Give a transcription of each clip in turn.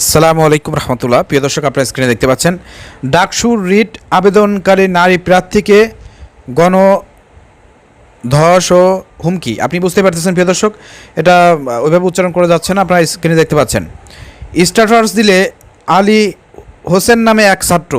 আসসালামু আলাইকুম রহমতুল্লাহ। প্রিয় দর্শক, আপনারা স্ক্রিনে দেখতে পাচ্ছেন ডাকসুর রিট আবেদনকারী নারী প্রার্থীকে গণ ধস ও হুমকি। আপনি বুঝতে পারতেছেন, প্রিয় দর্শক, এটা ওইভাবে উচ্চারণ করে যাচ্ছে না, আপনারা স্ক্রিনে দেখতে পাচ্ছেন। স্ট্যাটাস দিলে আলী হোসেন নামে এক ছাত্র,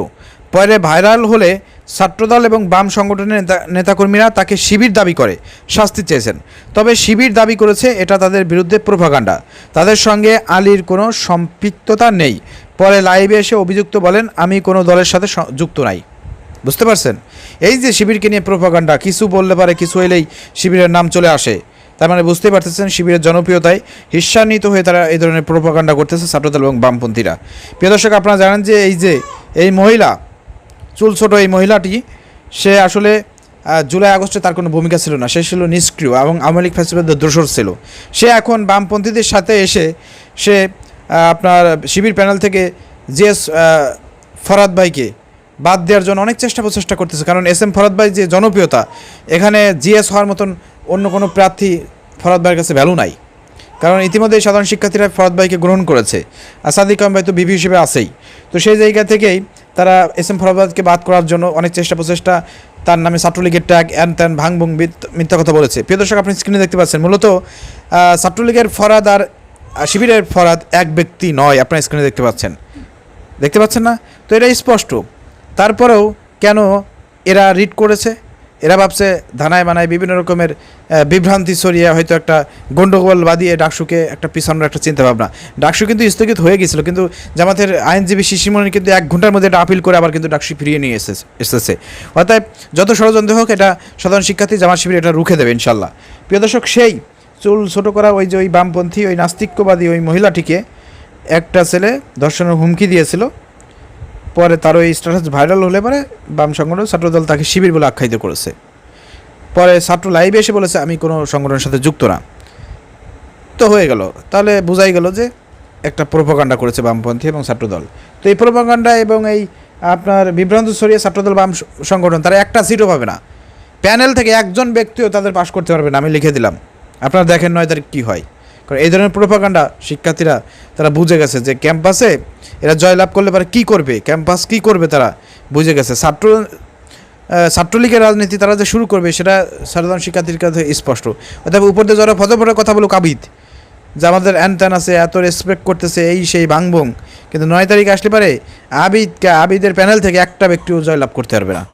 পরে ভাইরাল হলে ছাত্রদল এবং বাম সংগঠনের নেতা নেতাকর্মীরা তাকে শিবির দাবি করে, শাস্তি চেয়েছেন। তবে শিবির দাবি করেছে এটা তাদের বিরুদ্ধে প্রোপাগান্ডা তাদের সঙ্গে আলীর কোনো সম্পৃক্ততা নেই। পরে লাইভে এসে অভিযুক্ত বলেন, আমি কোনো দলের সাথে যুক্ত নাই। বুঝতে পারছেন? এই যে শিবিরকে নিয়ে প্রোপাগান্ডা কিছু বললে পারে, কিছু এলেই শিবিরের নাম চলে আসে। তার মানে বুঝতে পারতেছেন, শিবিরের জনপ্রিয়তায় হিস্সান্বিত হয়ে তারা এই ধরনের প্রোপাগান্ডা করতেছে ছাত্রদল এবং বামপন্থীরা। প্রিয় দর্শক, আপনারা জানেন যে এই যে এই মহিলা চুল ছোট এই মহিলাটি, সে আসলে জুলাই আগস্টে তার কোনো ভূমিকা ছিল না। সে ছিল নিষ্ক্রিয় এবং আওয়ামী লীগ ফেস্টিভ্যালের দোষর ছিল। সে এখন বামপন্থীদের সাথে এসে, সে আপনার শিবির প্যানেল থেকে জিএস ফরাদ ভাইকে বাদ দেওয়ার জন্য অনেক চেষ্টা প্রচেষ্টা করতেছে। কারণ এস এম ফরাদ ভাই যে জনপ্রিয়তা, এখানে জিএস হওয়ার মতন অন্য কোনো প্রার্থী ফরাদ ভাইয়ের কাছে ভ্যালু নাই। কারণ ইতিমধ্যে সাধারণ শিক্ষার্থীরা ফরাদ ভাইকে গ্রহণ করেছে। আর সাদিক কাম ভাই তো বিভি হিসেবে আছেই। তো সেই জায়গা থেকেই তারা এস এম ফরাবাদকে বাদ করার জন্য অনেক চেষ্টা প্রচেষ্টা, তার নামে ছাত্রলীগের ট্যাগ অ্যান ত্যান ভাং ভুং মিথ- মিথ্যা কথা বলেছে। প্রিয় দর্শক, আপনি স্ক্রিনে দেখতে পাচ্ছেন, মূলত ছাত্রলীগের ফরাদ আর শিবিরের ফরাদ এক ব্যক্তি নয়, আপনার স্ক্রিনে দেখতে পাচ্ছেন। দেখতে পাচ্ছেন না? তো এটা স্পষ্ট। তারপরেও কেন এরা রিড করেছে? এরা ভাবছে ধানায় মানায় বিভিন্ন রকমের বিভ্রান্তি ছড়িয়ে হয়তো একটা গণ্ডগোল বাদিয়ে ডাকসুকে একটা পিছানোর একটা চিন্তা ভাবনা ডাকসু কিন্তু স্থগিত হয়ে গেছিল, কিন্তু জামাতের আইনজীবী শিশিমণি কিন্তু এক ঘণ্টার মধ্যে এটা আপিল করে আবার কিন্তু ডাকসু ফিরিয়ে নিয়ে এসেছে এসেছে। অর্থাৎ যত ষড়যন্ত্র হোক, এটা সাধারণ শিক্ষার্থী, জামাত শিবির এটা রুখে দেবে ইনশাল্লাহ প্রিয় দর্শক, সেই চুল ছোটো করা ওই যে ওই বামপন্থী, ওই নাস্তিক্যবাদী ওই মহিলাটিকে একটা ছেলে ধর্ষণের হুমকি দিয়েছিল। পরে তার ওই স্ট্যাটাস ভাইরাল হলে পরে বাম সংগঠন ছাত্রদল তাকে শিবির বলে আখ্যায়িত করেছে। পরে ছাত্র লাইভে এসে বলেছে, আমি কোনো সংগঠনের সাথে যুক্ত না। তো হয়ে গেল। তাহলে বোঝাই গেল যে একটা প্রোপাগান্ডা করেছে বামপন্থী এবং ছাত্রদল। তো এই প্রোপাগান্ডা এবং এই আপনার বিভ্রান্ত ছড়িয়ে ছাত্রদল, বাম সংগঠন, তারা একটা সিটও পাবে না। প্যানেল থেকে একজন ব্যক্তিও তাদের পাশ করতে পারবে না, আমি লিখে দিলাম। আপনারা দেখেন নয় তারিখ কী হয়। কারণ এই ধরনের প্রোপাগান্ডা শিক্ষার্থীরা, তারা বুঝে গেছে যে ক্যাম্পাসে এরা জয়লাভ করলে পারে কী করবে? ক্যাম্পাস কী করবে তারা? বুঝে গেছে। ছাত্র ছাত্রলীগের রাজনীতি তারা যে শুরু করবে, সেটা সাধারণ শিক্ষার্থীর কাছে স্পষ্ট। অর্থাৎ উপর দিয়ে যারা ফটো কথা বলুক, আবিদ, যে আমাদের অ্যান ত্যান আছে, এত রেসপেক্ট করতেছে, এই সেই ভাঙবং কিন্তু নয় তারিখ আসলে পারে আবিদকে, আবিদের প্যানেল থেকে একটা ব্যক্তিও জয়লাভ করতে পারবে না।